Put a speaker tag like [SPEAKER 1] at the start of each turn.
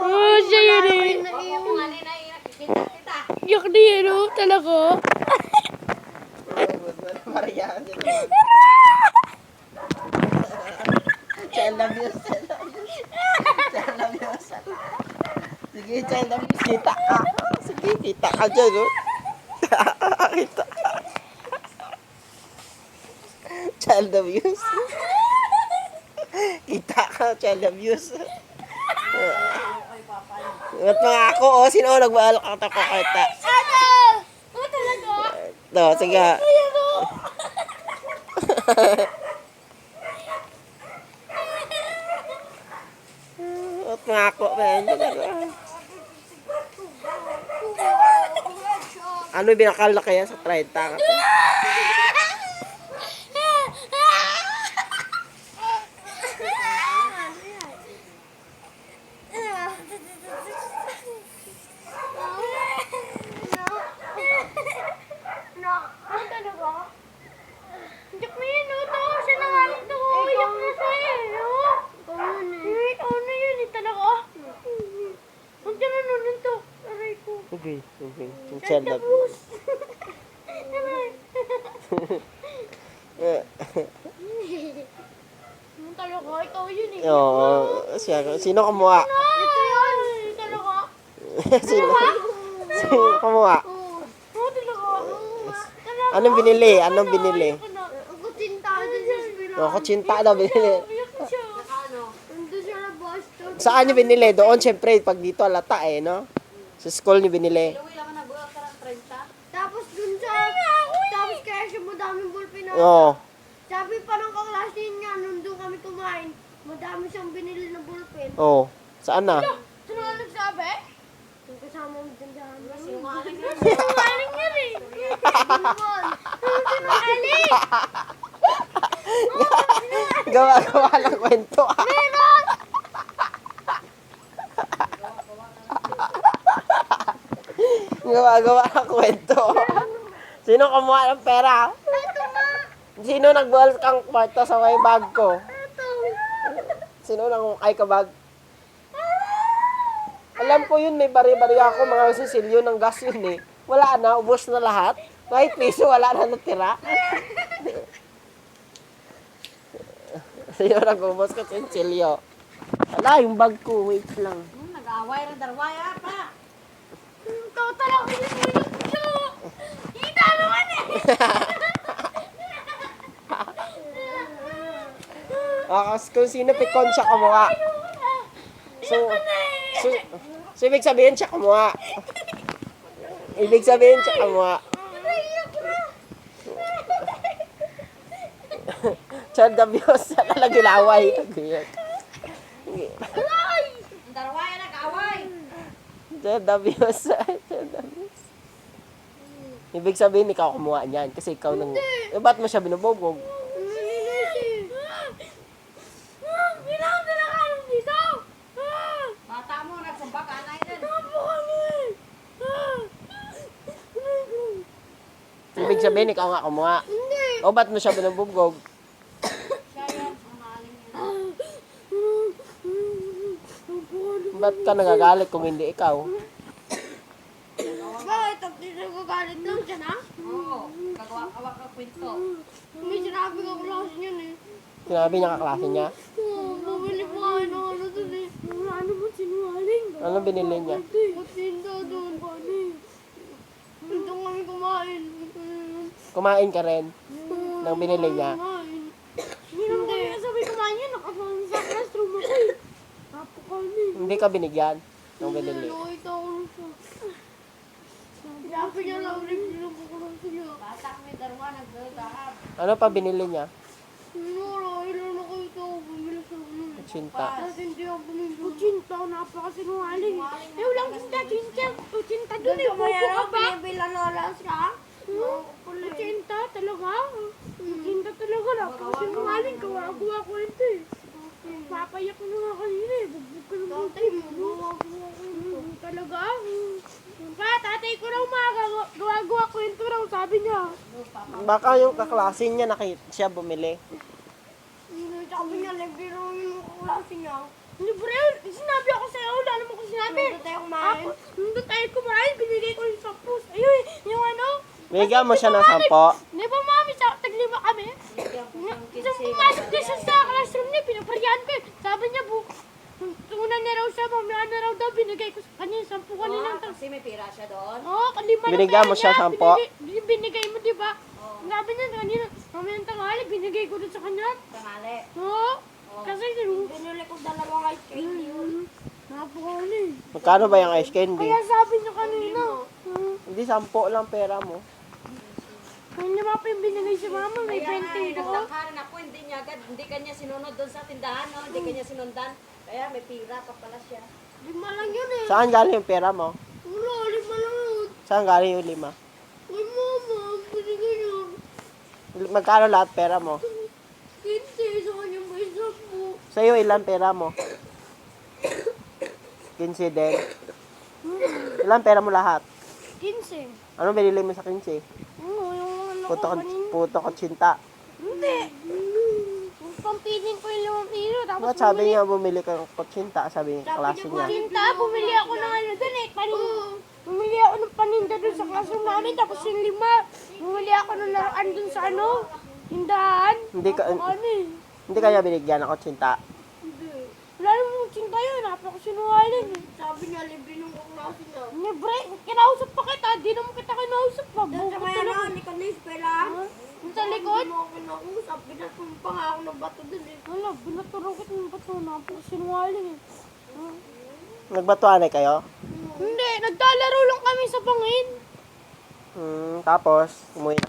[SPEAKER 1] Oh, siya yun eh.
[SPEAKER 2] Na
[SPEAKER 3] na.
[SPEAKER 1] Yak di yan, oh. Talaga.
[SPEAKER 4] Maria. Child abuse. Child abuse. Child abuse. Sige, child abuse. Kita ka. Sige, kita ka dyan, oh. kita. Child abuse. Kita ka, child abuse. Ba't mga ako, oh, sino nagbalak ako ko kita?
[SPEAKER 1] Ano? Oh, talaga?
[SPEAKER 4] No, sige.
[SPEAKER 1] Ayan, oh.
[SPEAKER 4] Ba't mga ako, man? Ano yung binakal na kaya sa 30 ka?
[SPEAKER 1] No. Ano talaga? Yak na yan, oh. Tawa siya na nga. Tawa, iyak na siya eh. Oh. Eh, ikaw na yun eh, talaga. Huwag ka na nun to.
[SPEAKER 4] Okay, okay. Yung child. Eh,
[SPEAKER 1] Ano talaga? Ikaw yun eh.
[SPEAKER 4] Oo, siya. Sino kumuha?
[SPEAKER 1] Ito yun. Talaga.
[SPEAKER 4] Sino? Sino kumuha?
[SPEAKER 1] Oo. Talaga. Talaga.
[SPEAKER 4] Anong binili? Anong binili? Oh, kutsinta daw binili.
[SPEAKER 3] Ano?
[SPEAKER 4] Saan niyo binili? Doon, syempre, pag dito alata eh, no? Sa school niyo binili.
[SPEAKER 3] Luwi lang na buwan ka ng 30.
[SPEAKER 2] Tapos dun sa... Tapos kaya siya madaming ballpen na.
[SPEAKER 4] Oo.
[SPEAKER 2] Sabi pa ng kaklase niya, nung doon kami kumain, madami siyang binili na ballpen.
[SPEAKER 4] Oh, saan na?
[SPEAKER 1] Sino nga nagsabi?
[SPEAKER 2] Yung kasama mo dyan dyan.
[SPEAKER 3] Sinungaling yan.
[SPEAKER 1] Sinungaling yan eh. Sinungaling.
[SPEAKER 4] Gawa-gawa ng kwento.
[SPEAKER 1] Meron.
[SPEAKER 4] Gawa-gawa ng kwento. Sino kumuha ng pera? Sino nagbuhal kang kwarta sa may bag ko? Sino nang ay ka bag? Alam ko yun, may bari-bari ako, mga sisilyo ng gas yun eh. Wala na, ubos na lahat. Kahit piso, wala na natira. Sino nag-ubos ko sisilyo? Wala, yung bag ko, wait lang.
[SPEAKER 3] Hmm, Nag-aaway rin darwaya pa.
[SPEAKER 1] Ikaw talaga yung siya. Kita naman eh.
[SPEAKER 4] Ah, kung sino pikon siya kumuha. So, so, so, ibig sabihin siya kumuha. Ibig sabihin siya kumuha. Child abuse. Siya talaga laway.
[SPEAKER 3] Ang nag-aaway.
[SPEAKER 4] Child abuse. Child abuse. Ibig sabihin, ikaw kumuha niyan. Kasi ikaw nang... Eh, ba't mo siya.
[SPEAKER 1] Ah.
[SPEAKER 4] Ibig sabihin, ikaw nga kumuha. O, ba't mo siya binubogog?
[SPEAKER 3] Siya yan, sinungaling yan.
[SPEAKER 4] Ba't ka nagagalit kung hindi ikaw?
[SPEAKER 2] Bakit? Tapos nagagalit lang siya na?
[SPEAKER 3] Oo, kagawa-kawa ka kwento.
[SPEAKER 2] May sinabi ka klase niyan eh.
[SPEAKER 4] Sinabi niya kaklase niya.
[SPEAKER 2] Oo, bumili pa kayo ng ano dun eh.
[SPEAKER 1] Wala naman sinungaling.
[SPEAKER 4] Ano binili niya?
[SPEAKER 2] Kutinda doon. Dito kami kumain.
[SPEAKER 4] Kumain ka rin ng binili niya.
[SPEAKER 2] Kumain.
[SPEAKER 1] Hindi naman kami sabi kumain yan. Nakapang sa classroom ako eh. Tapo kami.
[SPEAKER 4] Hindi ka binigyan ng binili.
[SPEAKER 2] Lang lang lang
[SPEAKER 3] nagdadahab.
[SPEAKER 4] Ano pa binili niya?
[SPEAKER 2] Ano. Bumili.
[SPEAKER 1] Uchinta, napakasinungaling. Eh, walang cinta, cinta. Uchinta dun eh.
[SPEAKER 2] Mayroon
[SPEAKER 1] ka ba?
[SPEAKER 2] binibila lola siya.
[SPEAKER 1] Uchinta talaga. Uchinta talaga. Napakasinungaling. Kawa-gawa ko ito eh. Papayak mo na nga kanina eh. Bugbog ka ng
[SPEAKER 2] Tatay mo, gawa-gawa ko.
[SPEAKER 1] Mm, Talaga? Mm. Pa, tatay ko raw mga gawa-gawa kwento raw, sabi niya.
[SPEAKER 4] Baka yung kaklase niya nakita siya bumili.
[SPEAKER 2] Sabi niya, nagbiro yung kaklase niya.
[SPEAKER 1] Libre, sinabi ako sa'yo, wala naman ko sinabi.
[SPEAKER 2] Nandun tayo kumain.
[SPEAKER 1] Nandun tayo kumain, binigay ko yung sampus. Ayun, yung ano,
[SPEAKER 4] Bigyan mo siya ng sampo.
[SPEAKER 1] di ba mami, sa taglima kami? Isang pumasok din siya sa classroom niya, pinaparyahan ko eh. Sabi niya, bu, una na raw siya, mamaya na raw daw, binigay ko sa kanya, yung sampu kanina.
[SPEAKER 3] Oh, kasi may pira siya doon.
[SPEAKER 1] Oo, oh, lima lang
[SPEAKER 4] Binigyan mo siya,
[SPEAKER 1] niya.
[SPEAKER 4] sampo?
[SPEAKER 1] Binigay, binigay mo, di ba? Sabi niya kanina, mamaya ng tanghali, binigay ko dun sa kanya.
[SPEAKER 3] Tangali.
[SPEAKER 1] Oo, kasi yung
[SPEAKER 2] Binili ko dalawang ice cream yun.
[SPEAKER 1] napakali.
[SPEAKER 4] Magkano ba yung ice candy?
[SPEAKER 1] Kaya sabi niya kanina, hmm,
[SPEAKER 4] Hindi, sampo lang pera mo.
[SPEAKER 1] hindi pa yung binigay si mama, may
[SPEAKER 3] Kaya nga, eh,
[SPEAKER 1] 20 ko.
[SPEAKER 3] nagtangkaran ako, hindi niya agad, hindi kanya sinunod doon sa tindahan, no? hindi kanya sinundan. Kaya may pira pa pala siya.
[SPEAKER 2] Lima lang yun eh.
[SPEAKER 4] Saan galing yung pera mo?
[SPEAKER 2] Wala, lima lang yun.
[SPEAKER 4] Saan galing yung lima?
[SPEAKER 2] Uy, mama, binigay niyo.
[SPEAKER 4] Magkano lahat pera mo?
[SPEAKER 2] 15 sa kanya may sampu.
[SPEAKER 4] Sa'yo, ilan pera mo? 15 din. Ilan pera mo lahat?
[SPEAKER 1] 15.
[SPEAKER 4] Ano binili mo sa 15?
[SPEAKER 1] Oo, yung ano ko
[SPEAKER 4] Puto,
[SPEAKER 1] kanina.
[SPEAKER 4] puto ko tsinta.
[SPEAKER 1] Hindi. Yung pampiling ko yung limang kilo, tapos
[SPEAKER 4] Bakit sabi niya bumili ka ng kutsinta? Sabi niya klase niya.
[SPEAKER 1] Tinta, bumili ako ng ano dun eh, paninda. Bumili ako ng paninda dun sa classroom namin, tapos yung lima, bumili ako ng laruan dun sa ano, tindahan.
[SPEAKER 4] Hindi ka,
[SPEAKER 1] Ano eh.
[SPEAKER 4] hindi kanya binigyan ng kutsinta.
[SPEAKER 1] Wala namang tinta yun, napakasinungaling eh.
[SPEAKER 2] Sabi niya, libre nung kaklase niya.
[SPEAKER 1] Hindi bre, kinausap pa kita, di naman kita kinausap pa.
[SPEAKER 2] Doon sa
[SPEAKER 1] Bukot
[SPEAKER 2] may
[SPEAKER 1] talaga.
[SPEAKER 2] ano, ni Kanis, pera.
[SPEAKER 1] Yung sa likod,
[SPEAKER 2] Hindi mo ako kinausap. Pinasumpa nga ako ng bato dun eh.
[SPEAKER 1] wala, binaturo ko ng bato, napakasinungaling eh.
[SPEAKER 4] Nagbatuanay kayo?
[SPEAKER 1] Hindi, naglalaro lang kami sa bangin.
[SPEAKER 4] Hmm, tapos, umuwi